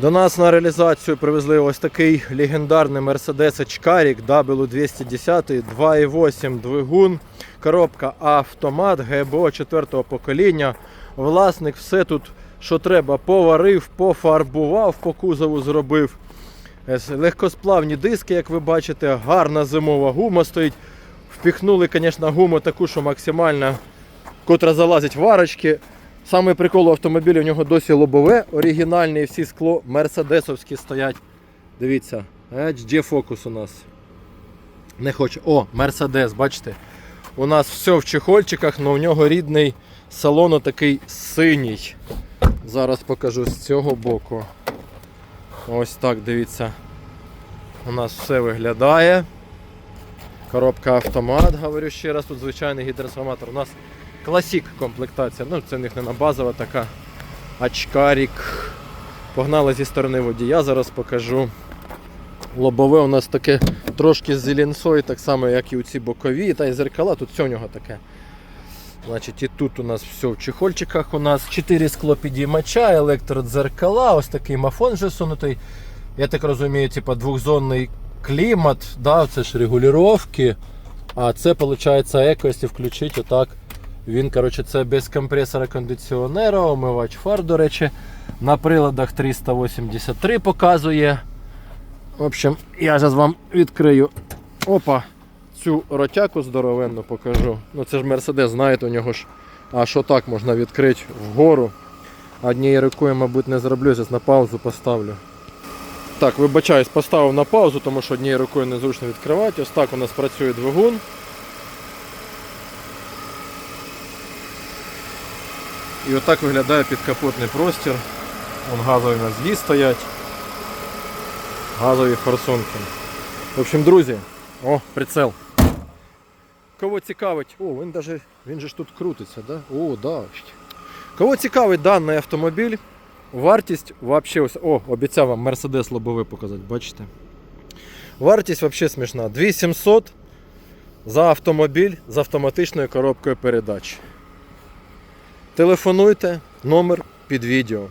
До нас на реалізацію привезли ось такий легендарний Mercedes Чкарік W210 2.8 двигун, коробка автомат ГБО 4 покоління. Власник все тут, що треба, поварив, пофарбував, по кузову зробив. Е, Легкосплавні диски, як ви бачите, гарна зимова гума стоїть. Впіхнули, звісно, гуму таку, що максимально, котра залазить варочки. Саме прикол у автомобіля у нього досі лобове, оригінальне і всі скло мерседесовські стоять. Дивіться, HD фокус у нас. Не хочу. О, Мерседес, бачите? У нас все в чехольчиках, але у нього рідний салон такий синій. Зараз покажу з цього боку. Ось так, дивіться. У нас все виглядає. Коробка автомат, говорю ще раз, тут звичайний гідротрансформатор. У нас класік комплектація. Ну, це в них не на базова така. Ачкарік. Погнали зі сторони водія, зараз покажу. Лобове у нас таке трошки з зеленсою, так само, як і у ці бокові, та й зеркала, тут все у нього таке. Значить, і тут у нас все в чехольчиках. У нас 4 склопідіймача, електродзеркала, ось такий мафон вже сунутий. Я так розумію, типа двохзонний клімат, да, це ж регулювання. А це виходить еко, якщо включити отак. Він, коротше, це без компресора кондиціонера, омивач фар, до речі. На приладах 383 показує. В общем, я зараз вам відкрию. Опа! Цю ротяку здоровенну покажу. Ну це ж Мерседес, знаєте, у нього ж аж отак можна відкрити вгору. Однією рукою, мабуть, не зроблю, зараз на паузу поставлю. Так, вибачаюсь, поставив на паузу, тому що однією рукою незручно відкривати. Ось так у нас працює двигун. І отак виглядає підкапотний простір. Вон газові мозги стоять. Газові форсунки. В общем, друзі, о, прицел. Кого цікавить, о, він даже, він же ж тут крутиться, да? О, да. Кого цікавить даний автомобіль, вартість вообще ось, о, обіцяв вам Mercedes лобовий показати, бачите? Вартість вообще смішна. 2700 за автомобіль з автоматичною коробкою передач. Телефонуйте, номер під відео.